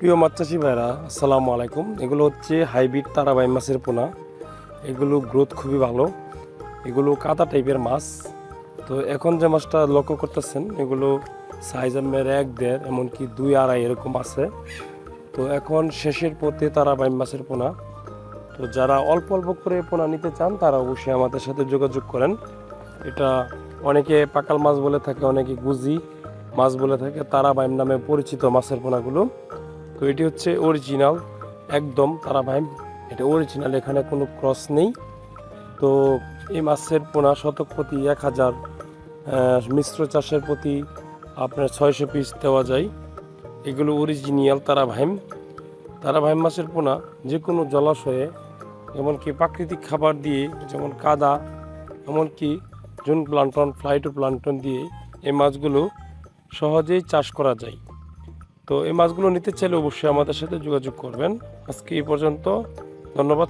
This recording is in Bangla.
প্রিয় মাছ চাষি ভাইরা আসসালামু আলাইকুম। এগুলো হচ্ছে হাইব্রিড তারাবাই মাছের পোনা। এগুলো গ্রোথ খুবই ভালো। এগুলো কাদা টাইপের মাছ। তো এখন যে মাছটা লক্ষ্য করতেছেন, এগুলো সাইজ আমার এক দেড়, এমনকি দুই আড়াই এরকম আছে। তো এখন শেষের পথে তারাবাই মাছের পোনা। তো যারা অল্প অল্প করে পোনা নিতে চান, তারা অবশ্যই আমাদের সাথে যোগাযোগ করেন। এটা অনেকে পাকাল মাছ বলে থাকে, অনেকে গুজি মাছ বলে থাকে। তারাবাইম নামে পরিচিত মাছের পোনাগুলো। তো এটি হচ্ছে অরিজিনাল একদম তারাবাইম এটা অরিজিনাল এখানে কোনো ক্রস নেই। তো এই মাছের পোনা শতক প্রতি এক হাজার মিশ্র চাষের প্রতি আপনার ছয়শো পিস দেওয়া যায়। এগুলো অরিজিনাল তারাভাইম তারাভাইম মাছের পোনা যে কোনো জলাশয়ে, এমনকি প্রাকৃতিক খাবার দিয়ে, যেমন কাদা, এমনকি জুন প্লান্টন, ফ্লাইটো প্লান্টন দিয়ে এই মাছগুলো সহজেই চাষ করা যায়। তো এই মাছগুলো নিতে চাইলে অবশ্যই আমাদের সাথে যোগাযোগ করবেন। আজকে এই পর্যন্ত ধন্যবাদ।